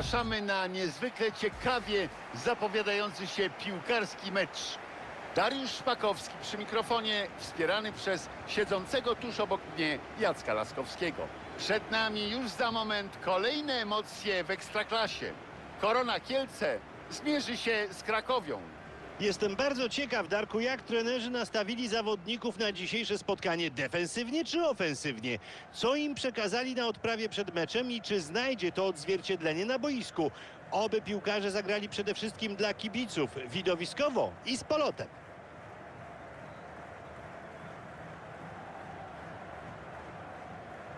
Zapraszamy na niezwykle ciekawie zapowiadający się piłkarski mecz. Dariusz Szpakowski przy mikrofonie, wspierany przez siedzącego tuż obok mnie Jacka Laskowskiego. Przed nami już za moment kolejne emocje w Ekstraklasie. Korona Kielce zmierzy się z Krakowią. Jestem bardzo ciekaw, Darku, jak trenerzy nastawili zawodników na dzisiejsze spotkanie defensywnie czy ofensywnie? Co im przekazali na odprawie przed meczem i czy znajdzie to odzwierciedlenie na boisku? Oby piłkarze zagrali przede wszystkim dla kibiców, widowiskowo i z polotem.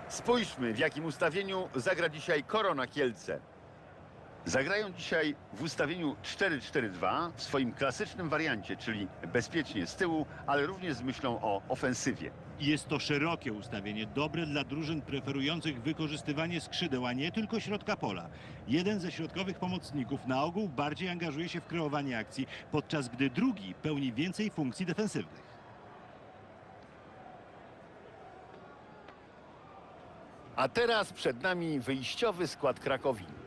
Spójrzmy, w jakim ustawieniu zagra dzisiaj Korona Kielce. Zagrają dzisiaj w ustawieniu 4-4-2 w swoim klasycznym wariancie, czyli bezpiecznie z tyłu, ale również z myślą o ofensywie. Jest to szerokie ustawienie, dobre dla drużyn preferujących wykorzystywanie skrzydeł, a nie tylko środka pola. Jeden ze środkowych pomocników na ogół bardziej angażuje się w kreowanie akcji, podczas gdy drugi pełni więcej funkcji defensywnych. A teraz przed nami wyjściowy skład Krakowi.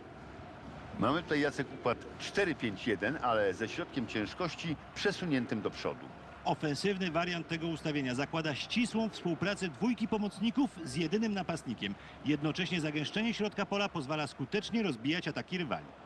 Mamy tutaj Jacek układ 4-5-1, ale ze środkiem ciężkości przesuniętym do przodu. Ofensywny wariant tego ustawienia zakłada ścisłą współpracę dwójki pomocników z jedynym napastnikiem. Jednocześnie zagęszczenie środka pola pozwala skutecznie rozbijać ataki rywali.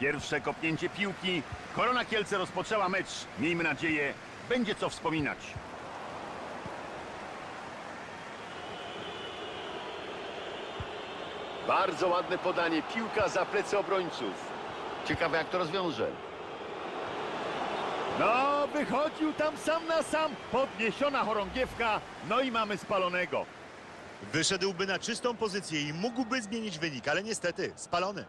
Pierwsze kopnięcie piłki. Korona Kielce rozpoczęła mecz. Miejmy nadzieję, będzie co wspominać. Bardzo ładne podanie. Piłka za plecy obrońców. Ciekawe jak to rozwiąże. No, wychodził tam sam na sam. Podniesiona chorągiewka. No i mamy spalonego. Wyszedłby na czystą pozycję i mógłby zmienić wynik, ale niestety spalony.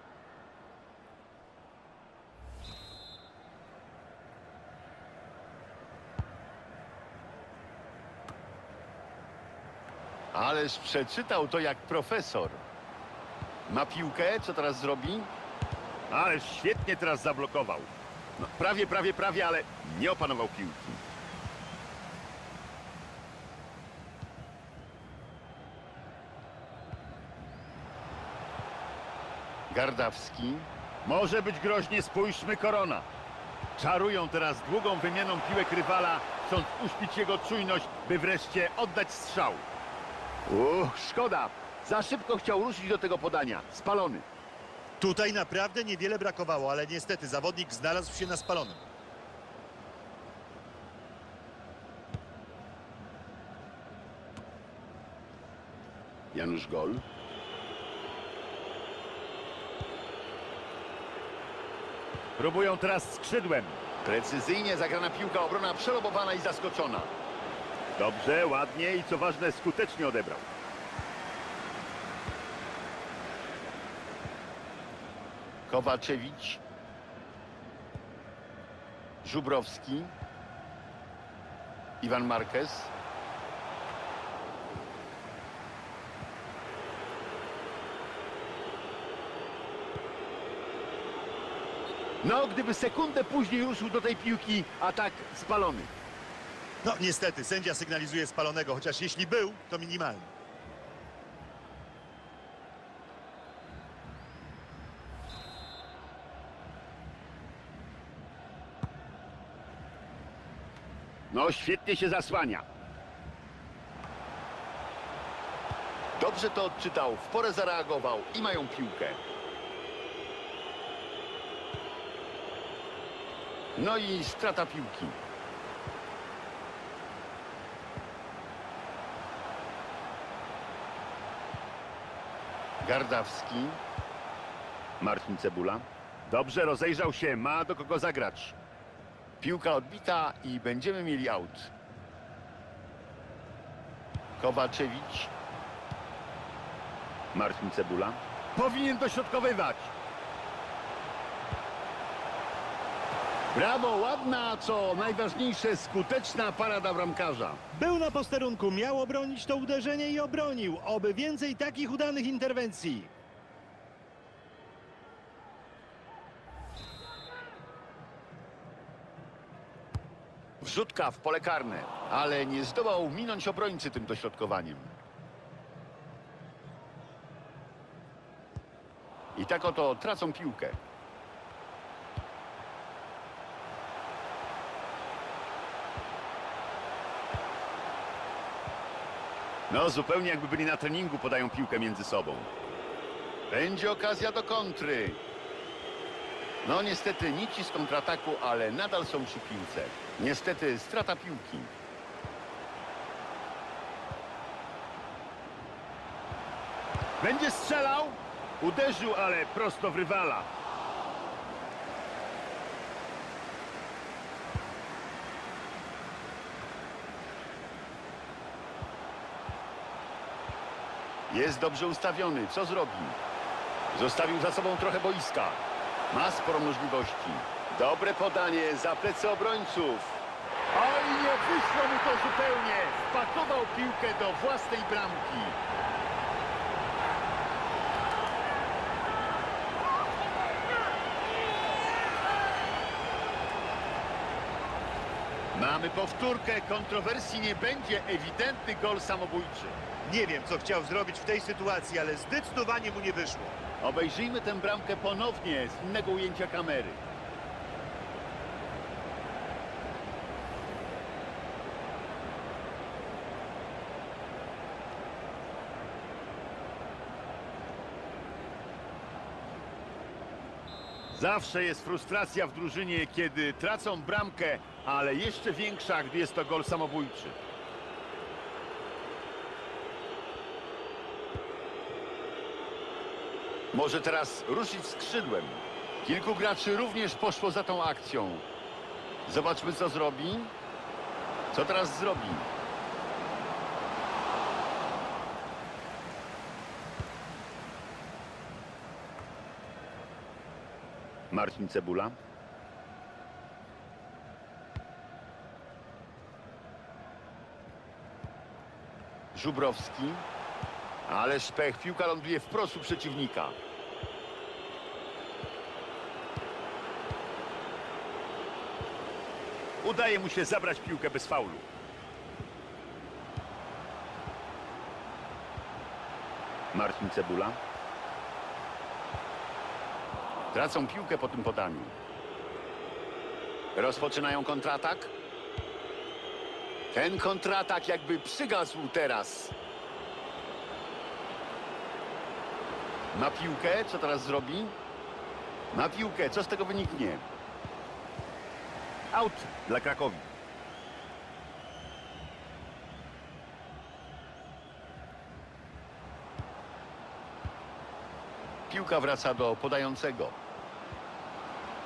Ależ przeczytał to jak profesor. Ma piłkę, co teraz zrobi? Ależ świetnie teraz zablokował. No, prawie, prawie, prawie, ale nie opanował piłki. Gardawski. Może być groźnie, spójrzmy Korona. Czarują teraz długą wymianą piłek rywala, chcąc uśpić jego czujność, by wreszcie oddać strzał. Uch, szkoda. Za szybko chciał ruszyć do tego podania. Spalony. Tutaj naprawdę niewiele brakowało, ale niestety zawodnik znalazł się na spalonym. Janusz Gol. Próbują teraz skrzydłem. Precyzyjnie zagrana piłka, obrona przelobowana i zaskoczona. Dobrze, ładnie i co ważne skutecznie odebrał. Kowaczewicz. Żubrowski. Iwan Marquez. No, gdyby sekundę później ruszył do tej piłki, a tak spalony. No niestety, sędzia sygnalizuje spalonego, chociaż jeśli był, to minimalny. No, świetnie się zasłania. Dobrze to odczytał, w porę zareagował i mają piłkę. No i strata piłki. Gardawski. Marcin Cebula. Dobrze, rozejrzał się, ma do kogo zagrać. Piłka odbita i będziemy mieli aut. Kowaczewicz. Marcin Cebula. Powinien dośrodkowywać. Brawo, ładna, co najważniejsze, skuteczna parada bramkarza. Był na posterunku, miał obronić to uderzenie i obronił. Oby więcej takich udanych interwencji. Wrzutka w pole karne, ale nie zdołał minąć obrońcy tym dośrodkowaniem. I tak oto tracą piłkę. No, zupełnie jakby byli na treningu, podają piłkę między sobą. Będzie okazja do kontry. No niestety nici z kontrataku, ale nadal są przy piłce. Niestety strata piłki. Będzie strzelał. Uderzył, ale prosto w rywala. Jest dobrze ustawiony. Co zrobi? Zostawił za sobą trochę boiska. Ma sporo możliwości. Dobre podanie za plecy obrońców. Oj, nie wyszło mu to zupełnie. Wpakował piłkę do własnej bramki. Mamy powtórkę. Kontrowersji nie będzie. Ewidentny gol samobójczy. Nie wiem, co chciał zrobić w tej sytuacji, ale zdecydowanie mu nie wyszło. Obejrzyjmy tę bramkę ponownie z innego ujęcia kamery. Zawsze jest frustracja w drużynie, kiedy tracą bramkę, ale jeszcze większa, gdy jest to gol samobójczy. Może teraz ruszyć skrzydłem. Kilku graczy również poszło za tą akcją. Zobaczmy, co zrobi. Co teraz zrobi? Marcin Cebula. Żubrowski. Ale szpech, piłka ląduje wprost u przeciwnika. Udaje mu się zabrać piłkę bez faulu. Marcin Cebula. Tracą piłkę po tym podaniu. Rozpoczynają kontratak. Ten kontratak jakby przygasł teraz. Ma piłkę, co teraz zrobi? Ma piłkę, co z tego wyniknie? Out dla Krakowi. Piłka wraca do podającego.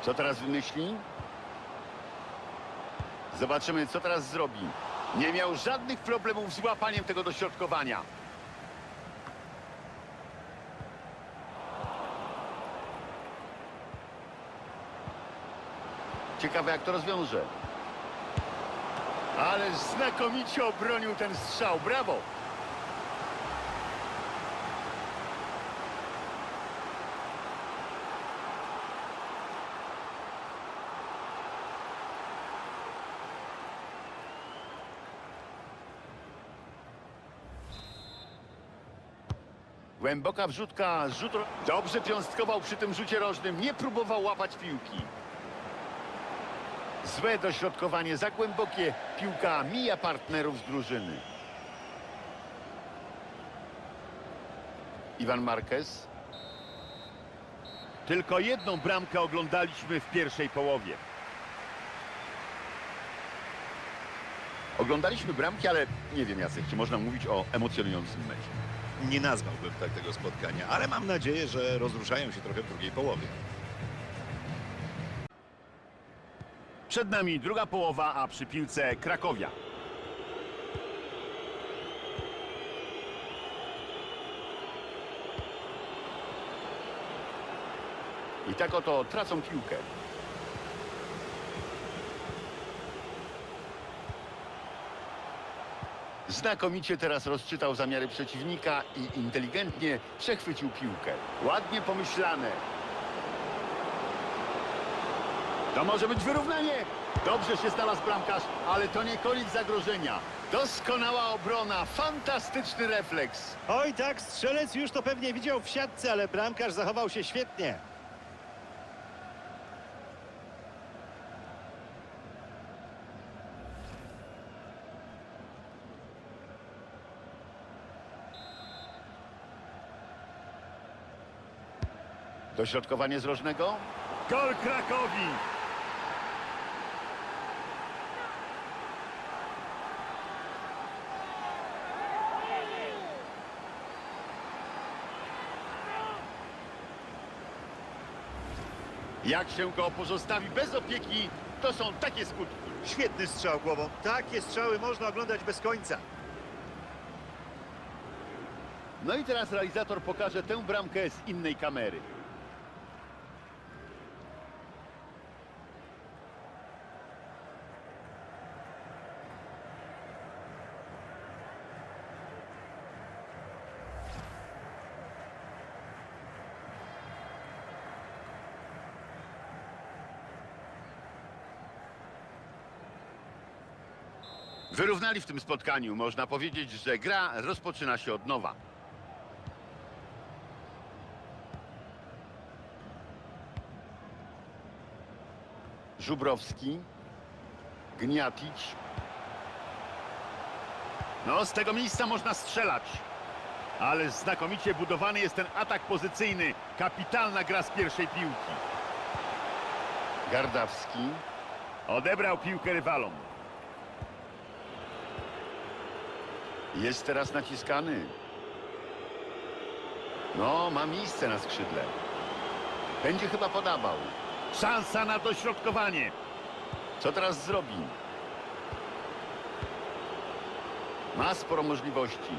Co teraz wymyśli? Zobaczymy, co teraz zrobi. Nie miał żadnych problemów z łapaniem tego dośrodkowania. Ciekawe, jak to rozwiąże. Ale znakomicie obronił ten strzał. Brawo! Głęboka wrzutka, rzut... Dobrze piąstkował przy tym rzucie rożnym. Nie próbował łapać piłki. Złe dośrodkowanie, za głębokie. Piłka mija partnerów z drużyny. Iwan Marquez. Tylko jedną bramkę oglądaliśmy w pierwszej połowie. Oglądaliśmy bramki, ale nie wiem Jacek, czy można mówić o emocjonującym meczu. Nie nazwałbym tak tego spotkania, ale mam nadzieję, że rozruszają się trochę w drugiej połowie. Przed nami druga połowa, a przy piłce Krakowia. I tak oto tracą piłkę. Znakomicie teraz rozczytał zamiary przeciwnika i inteligentnie przechwycił piłkę. Ładnie pomyślane. To może być wyrównanie. Dobrze się znalazł bramkarz, ale to nie koniec zagrożenia. Doskonała obrona, fantastyczny refleks. Oj tak, strzelec już to pewnie widział w siatce, ale bramkarz zachował się świetnie. Dośrodkowanie z rożnego. Gol Krakowi. Jak się go pozostawi bez opieki, to są takie skutki. Świetny strzał głową. Takie strzały można oglądać bez końca. No i teraz realizator pokaże tę bramkę z innej kamery. Wyrównali w tym spotkaniu. Można powiedzieć, że gra rozpoczyna się od nowa. Żubrowski. Gniatić. No, z tego miejsca można strzelać. Ale znakomicie budowany jest ten atak pozycyjny. Kapitalna gra z pierwszej piłki. Gardawski. Odebrał piłkę rywalom. Jest teraz naciskany. No, ma miejsce na skrzydle. Będzie chyba podawał. Szansa na dośrodkowanie. Co teraz zrobi? Ma sporo możliwości.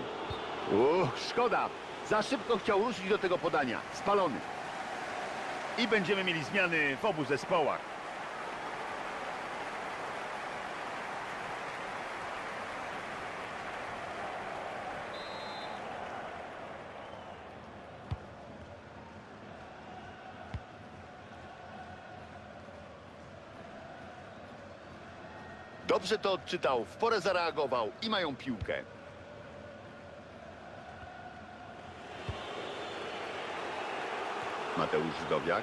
Uch, szkoda. Za szybko chciał ruszyć do tego podania. Spalony. I będziemy mieli zmiany w obu zespołach. Dobrze to odczytał, w porę zareagował i mają piłkę. Mateusz Żydowiak.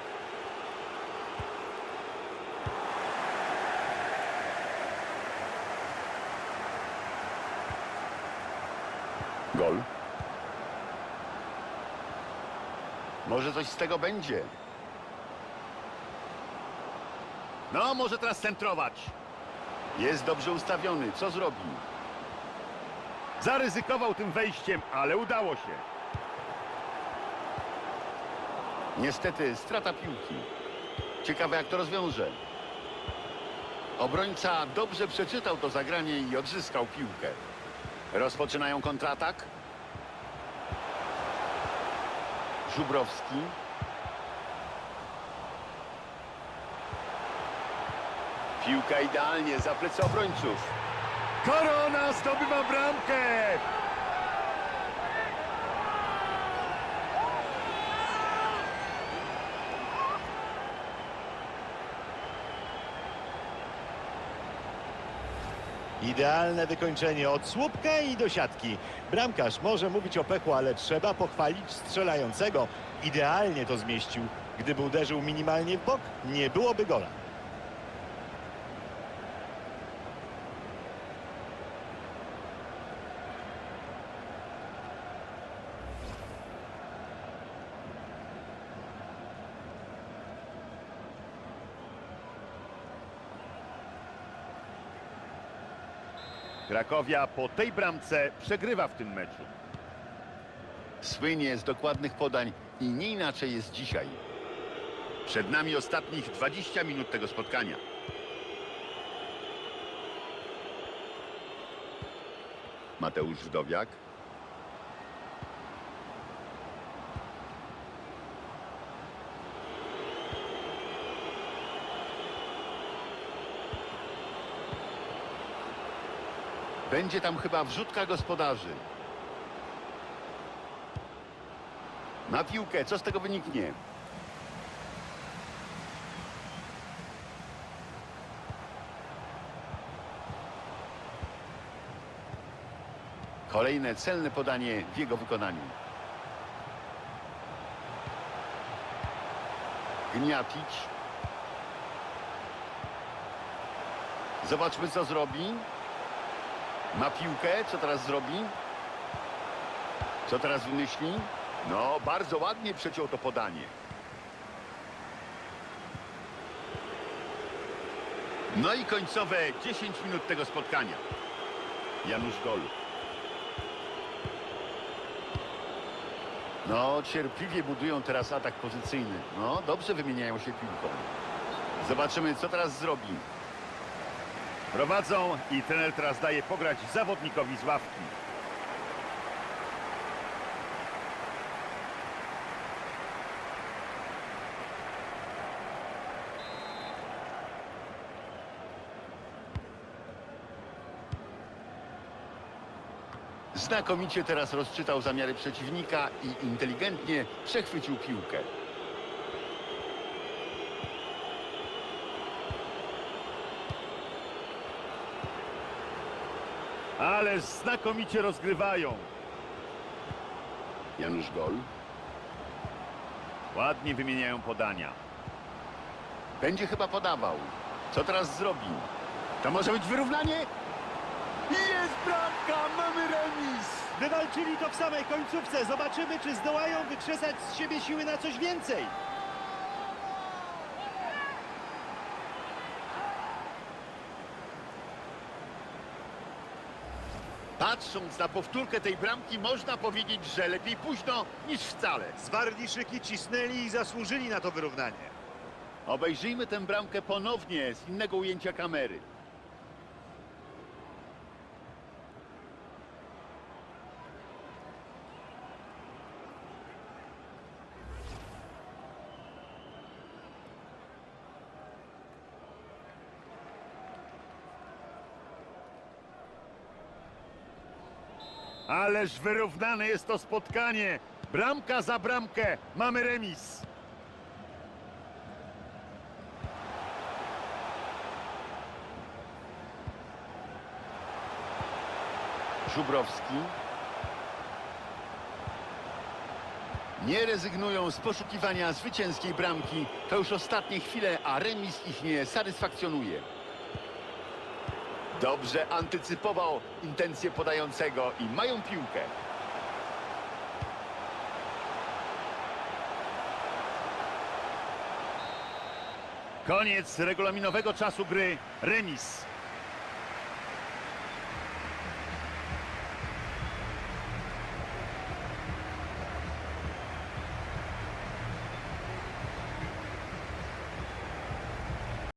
Gol. Może coś z tego będzie. No, może teraz centrować. Jest dobrze ustawiony. Co zrobi? Zaryzykował tym wejściem, ale udało się. Niestety strata piłki. Ciekawe jak to rozwiąże. Obrońca dobrze przeczytał to zagranie i odzyskał piłkę. Rozpoczynają kontratak. Żubrowski. Piłka idealnie za plecy obrońców. Korona zdobywa bramkę! Idealne wykończenie od słupka i do siatki. Bramkarz może mówić o pechu, ale trzeba pochwalić strzelającego. Idealnie to zmieścił. Gdyby uderzył minimalnie w bok, nie byłoby gola. Krakowia po tej bramce przegrywa w tym meczu. Słynie z dokładnych podań i nie inaczej jest dzisiaj. Przed nami ostatnich 20 minut tego spotkania. Mateusz Wdowiak. Będzie tam chyba wrzutka gospodarzy. Na piłkę, co z tego wyniknie? Kolejne celne podanie w jego wykonaniu. Gniatić. Zobaczmy, co zrobi. Ma piłkę, co teraz zrobi? Co teraz wymyśli? No, bardzo ładnie przeciął to podanie. No i końcowe 10 minut tego spotkania. Janusz Gol. No, cierpliwie budują teraz atak pozycyjny. No, dobrze wymieniają się piłką. Zobaczymy, co teraz zrobi. Prowadzą i trener teraz daje pograć zawodnikowi z ławki. Znakomicie teraz rozczytał zamiary przeciwnika i inteligentnie przechwycił piłkę. Ale znakomicie rozgrywają. Janusz Gol. Ładnie wymieniają podania. Będzie chyba podawał. Co teraz zrobi? To może być wyrównanie? Jest bramka, mamy remis! Wywalczyli to w samej końcówce. Zobaczymy, czy zdołają wykrzesać z siebie siły na coś więcej. Patrząc na powtórkę tej bramki, można powiedzieć, że lepiej późno niż wcale. Zwarliszyki cisnęli i zasłużyli na to wyrównanie. Obejrzyjmy tę bramkę ponownie z innego ujęcia kamery. Ależ wyrównane jest to spotkanie. Bramka za bramkę. Mamy remis. Żubrowski. Nie rezygnują z poszukiwania zwycięskiej bramki. To już ostatnie chwile, a remis ich nie satysfakcjonuje. Dobrze antycypował intencje podającego i mają piłkę. Koniec regulaminowego czasu gry. Remis.